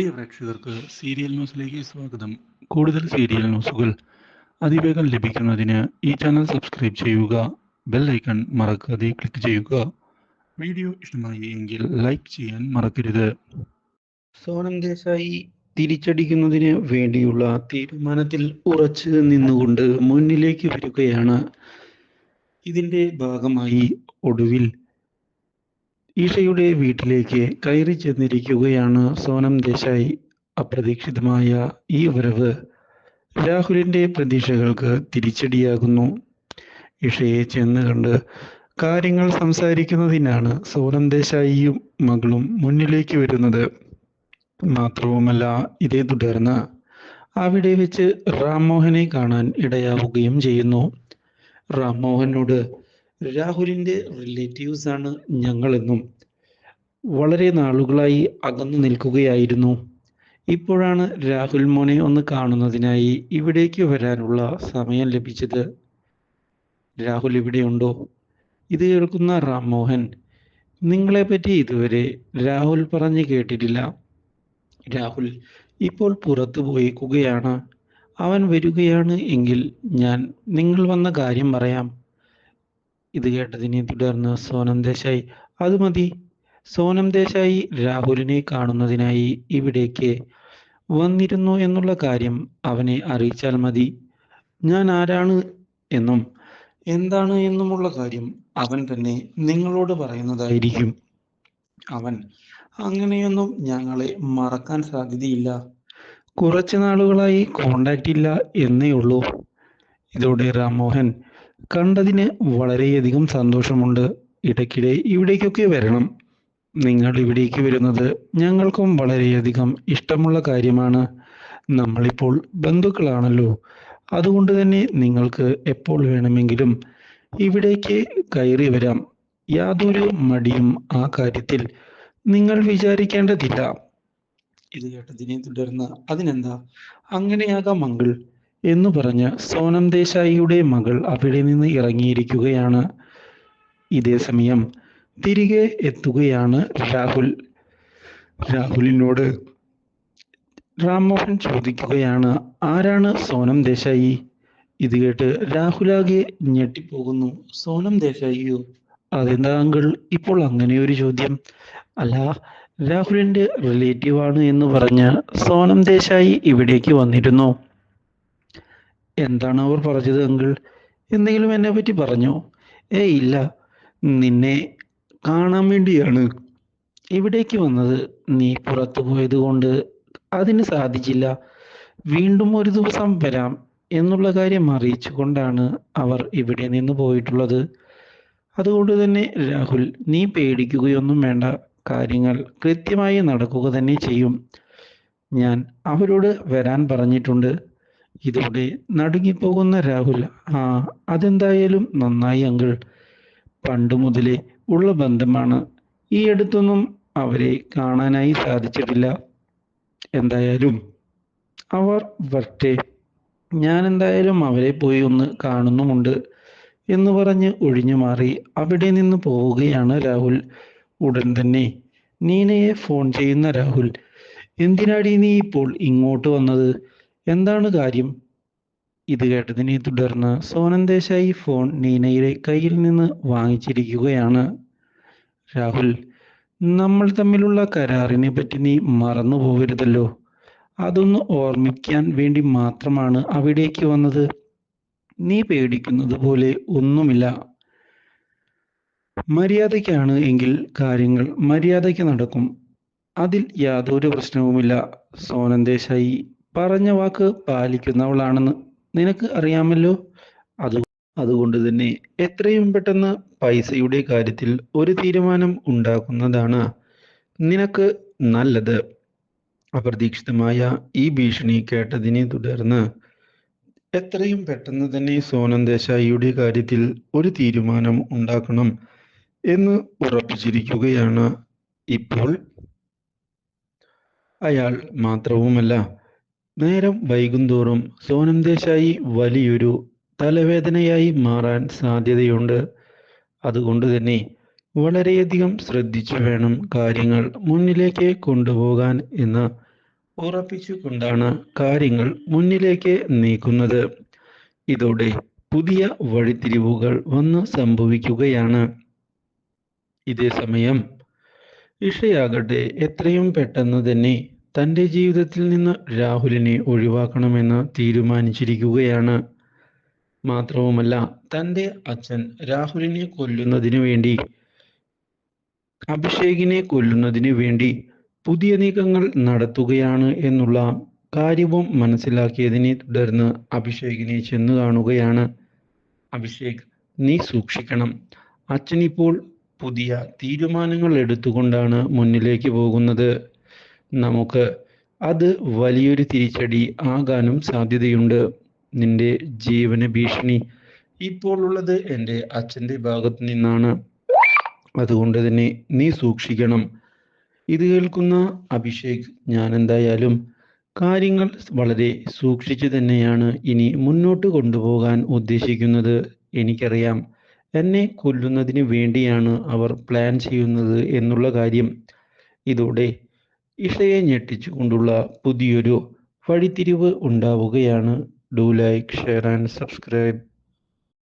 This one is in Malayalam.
പ്രിയ പ്രേക്ഷകർക്ക് സീരിയൽ ന്യൂസിലേക്ക് സ്വാഗതം. കൂടുതൽ സീരിയൽ ന്യൂസുകൾ അതിവേഗം ലഭിക്കുന്നതിന് ഈ ചാനൽ സബ്സ്ക്രൈബ് ചെയ്യുക ബെൽ ഐക്കൺ മറക്കാതെ ക്ലിക്ക് ചെയ്യുക. വീഡിയോ ഇഷ്ടമായി എങ്കിൽ ലൈക്ക് ചെയ്യാൻ മറക്കരുത്. സോനം ദേശായി തിരിച്ചടിക്കുന്നതിന് വേണ്ടിയുള്ള തീരുമാനത്തിൽ ഉറച്ചു നിന്നുകൊണ്ട് മുന്നിലേക്ക് വരികയാണ്. ഇതിന്റെ ഭാഗമായി ഒടുവിൽ ഈഷയുടെ വീട്ടിലേക്ക് കയറി ചെന്നിരിക്കുകയാണ് സോനം ദേശായി. അപ്രതീക്ഷിതമായ ഈ വരവ് രാഹുലിന്റെ പ്രതീക്ഷകൾക്ക് തിരിച്ചടിയാകുന്നു. ഇഷയെ ചെന്ന് കണ്ട് കാര്യങ്ങൾ സംസാരിക്കുന്നതിനാണ് സോനം ദേശായിയും മകളും മുന്നിലേക്ക് വരുന്നത്. മാത്രവുമല്ല ഇതേ തുടർന്ന് അവിടെ വെച്ച് റാംമോഹനെ കാണാൻ ഇടയാവുകയും ചെയ്യുന്നു. റാംമോഹനോട് രാഹുലിന്റെ റിലേറ്റീവ്സ് ആണ് ഞങ്ങളെന്നും വളരെ നാളുകളായി അകന്നു നിൽക്കുകയായിരുന്നു. ഇപ്പോഴാണ് രാഹുൽ മോനെ ഒന്ന് കാണുന്നതിനായി ഇവിടേക്ക് വരാനുള്ള സമയം ലഭിച്ചത്. രാഹുൽ ഇവിടെയുണ്ടോ? ഇത് കേൾക്കുന്ന റാംമോഹൻ നിങ്ങളെപ്പറ്റി ഇതുവരെ രാഹുൽ പറഞ്ഞു കേട്ടിട്ടില്ല. രാഹുൽ ഇപ്പോൾ പുറത്തു പോയിക്കുകയാണ്. അവൻ വരികയാണ് എങ്കിൽ ഞാൻ നിങ്ങൾ വന്ന കാര്യം പറയാം. ഇത് കേട്ടതിനെ തുടർന്ന് സോനം ദേശായി അത് മതി. സോനം ദേശായി രാഹുലിനെ കാണുന്നതിനായി ഇവിടേക്ക് വന്നിരുന്നു എന്നുള്ള കാര്യം അവനെ അറിയിച്ചാൽ മതി. ഞാൻ ആരാണ് എന്നും എന്താണ് എന്നുമുള്ള കാര്യം അവൻ തന്നെ നിങ്ങളോട് പറയുന്നതായിരിക്കും. അവൻ അങ്ങനെയൊന്നും ഞങ്ങളെ മറക്കാൻ സാധ്യതയില്ല. കുറച്ചു നാളുകളായി കോണ്ടാക്റ്റ് ഇല്ല എന്നേ ഉള്ളൂ. ഇതോടെ രാംമോഹൻ കണ്ടതിന് വളരെയധികം സന്തോഷമുണ്ട്. ഇടയ്ക്കിടെ ഇവിടേക്കൊക്കെ വരണം. നിങ്ങൾ ഇവിടേക്ക് വരുന്നത് ഞങ്ങൾക്കും വളരെയധികം ഇഷ്ടമുള്ള കാര്യമാണ്. നമ്മളിപ്പോൾ ബന്ധുക്കളാണല്ലോ. അതുകൊണ്ട് തന്നെ നിങ്ങൾക്ക് എപ്പോൾ വേണമെങ്കിലും ഇവിടേക്ക് കയറി വരാം. യാതൊരു മടിയും ആ കാര്യത്തിൽ നിങ്ങൾ വിചാരിക്കേണ്ടതില്ല. ഇത് കേട്ടതിനെ തുടർന്ന് അതിനെന്താ? അങ്ങനെയാകാം മംഗൾ എന്ന് പറഞ്ഞ് സോനം ദേശായിയുടെ മകൾ അവിടെ നിന്ന് ഇറങ്ങിയിരിക്കുകയാണ്. ഇതേ സമയം തിരികെ എത്തുകയാണ് രാഹുൽ. രാഹുലിനോട് രാംമോഹൻ ചോദിക്കുകയാണ് ആരാണ് സോനം ദേശായി? ഇത് കേട്ട് രാഹുലാകെ ഞെട്ടിപ്പോകുന്നു. സോനം ദേശായിയോ? അതെന്താ അങ്കിൾ? ഇപ്പോൾ അങ്ങനെ ഒരു ചോദ്യം. അല്ല രാഹുലിന്റെ റിലേറ്റീവ് ആണ് എന്ന് പറഞ്ഞ് സോനം ദേശായി ഇവിടേക്ക് വന്നിരുന്നു. എന്താണ് അവർ പറഞ്ഞത് അങ്കിൾ? എന്തെങ്കിലും എന്നെ പറ്റി പറഞ്ഞോ? ഏ ഇല്ല. നിന്നെ കാണാൻ വേണ്ടിയാണ്. ഇവിടേക്ക് വന്നത്. നീ പുറത്തു പോയത് കൊണ്ട് അതിന് സാധിച്ചില്ല. വീണ്ടും ഒരു ദിവസം വരാം എന്നുള്ള കാര്യം അറിയിച്ചു കൊണ്ടാണ് അവർ ഇവിടെ നിന്ന് പോയിട്ടുള്ളത്. അതുകൊണ്ട് തന്നെ രാഹുൽ നീ പേടിക്കുകയൊന്നും വേണ്ട. കാര്യങ്ങൾ കൃത്യമായി നടക്കുക തന്നെ ചെയ്യും. ഞാൻ അവരോട് വരാൻ പറഞ്ഞിട്ടുണ്ട്. ഇതോടെ നടുങ്ങിപ്പോകുന്ന രാഹുൽ ആ അതെന്തായാലും നന്നായി അങ്കിൾ. പണ്ട് മുതലേ ഉള്ള ബന്ധമാണ്. ഈ അടുത്തൊന്നും അവരെ കാണാനായി സാധിച്ചിട്ടില്ല. എന്തായാലും അവർ വരട്ടെ. ഞാൻ എന്തായാലും അവരെ പോയി ഒന്ന് കാണുന്നുമുണ്ട് എന്ന് പറഞ്ഞ് ഒഴിഞ്ഞു മാറി അവിടെ നിന്ന് പോവുകയാണ് രാഹുൽ ഉടൻ തന്നെ. നീനയെ ഫോൺ ചെയ്യുന്ന രാഹുൽ എന്തിനാടി നീ ഇപ്പോൾ ഇങ്ങോട്ട് വന്നത്? എന്താണ് കാര്യം? ഇത് കേട്ടതിനെ തുടർന്ന് സോനം ദേശായി ഫോൺ നീനയുടെ കയ്യിൽ നിന്ന് വാങ്ങിച്ചിരിക്കുകയാണ്. രാഹുൽ നമ്മൾ തമ്മിലുള്ള കരാറിനെ പറ്റി നീ മറന്നു പോകരുതല്ലോ. അതൊന്ന് ഓർമ്മിക്കാൻ വേണ്ടി മാത്രമാണ് അവിടേക്ക് വന്നത്. നീ പേടിക്കുന്നത് പോലെ ഒന്നുമില്ല. മര്യാദയ്ക്കാണ് എങ്കിൽ കാര്യങ്ങൾ മര്യാദയ്ക്ക് നടക്കും. അതിൽ യാതൊരു പ്രശ്നവുമില്ല സോനൻ ദേശായി. പറഞ്ഞ വാക്ക് പാലിക്കുന്നവളാണെന്ന് നിനക്ക് അറിയാമല്ലോ. അത് അതുകൊണ്ട് തന്നെ എത്രയും പെട്ടെന്ന് പൈസയുടെ കാര്യത്തിൽ ഒരു തീരുമാനം ഉണ്ടാക്കുന്നതാണ് നിനക്ക് നല്ലത്. അപ്രതീക്ഷിതമായ ഈ ഭീഷണി കേട്ടതിനെ തുടർന്ന് എത്രയും പെട്ടെന്ന് തന്നെ സോനം ദേശായിയുടെ കാര്യത്തിൽ ഒരു തീരുമാനം ഉണ്ടാക്കണം എന്ന് ഉറപ്പിച്ചിരിക്കുകയാണ് ഇപ്പോൾ. അയാൾ മാത്രവുമല്ല നേരം വൈകുന്തോറും സോനം ദേശായി വലിയൊരു തലവേദനയായി മാറാൻ സാധ്യതയുണ്ട്. അതുകൊണ്ട് തന്നെ വളരെയധികം ശ്രദ്ധിച്ചു വേണം കാര്യങ്ങൾ മുന്നിലേക്ക് കൊണ്ടുപോകാൻ എന്ന് ഉറപ്പിച്ചുകൊണ്ടാണ് കാര്യങ്ങൾ മുന്നിലേക്ക് നീക്കുന്നത്. ഇതോടെ പുതിയ വഴിത്തിരിവുകൾ വന്ന് സംഭവിക്കുകയാണ്. ഇതേ സമയം ഇഷയാകട്ടെ എത്രയും പെട്ടെന്ന് തന്നെ തന്റെ ജീവിതത്തിൽ നിന്ന് രാഹുലിനെ ഒഴിവാക്കണമെന്ന് തീരുമാനിച്ചിരിക്കുകയാണ്. മാത്രവുമല്ല തന്റെ അച്ഛൻ രാഹുലിനെ കൊല്ലുന്നതിന് വേണ്ടി അഭിഷേകിനെ കൊല്ലുന്നതിന് വേണ്ടി പുതിയ നീക്കങ്ങൾ നടത്തുകയാണ് എന്നുള്ള കാര്യവും മനസ്സിലാക്കിയതിനെ തുടർന്ന് അഭിഷേകിനെ ചെന്ന് കാണുകയാണ്. അഭിഷേക് നീ സൂക്ഷിക്കണം. അച്ഛനിപ്പോൾ പുതിയ തീരുമാനങ്ങൾ എടുത്തുകൊണ്ടാണ് മുന്നിലേക്ക് പോകുന്നത്. നമുക്ക് അത് വലിയൊരു തിരിച്ചടി ആകാനും സാധ്യതയുണ്ട്. നിന്റെ ജീവന ഭീഷണി ഇപ്പോൾ ഉള്ളത് എന്റെ അച്ഛന്റെ ഭാഗത്ത് നിന്നാണ്. അതുകൊണ്ട് തന്നെ നീ സൂക്ഷിക്കണം. ഇത് കേൾക്കുന്ന അഭിഷേക് ഞാൻ എന്തായാലും കാര്യങ്ങൾ വളരെ സൂക്ഷിച്ചു തന്നെയാണ് ഇനി മുന്നോട്ട് കൊണ്ടുപോകാൻ ഉദ്ദേശിക്കുന്നത്. എനിക്കറിയാം എന്നെ കൊല്ലുന്നതിന് വേണ്ടിയാണ് അവർ പ്ലാൻ ചെയ്യുന്നത് എന്നുള്ള കാര്യം. ഇതോടെ ഇഷയെ ഞെട്ടിച്ചുകൊണ്ടുള്ള പുതിയൊരു വഴിത്തിരിവ് ഉണ്ടാവുകയാണ്. Do like share and subscribe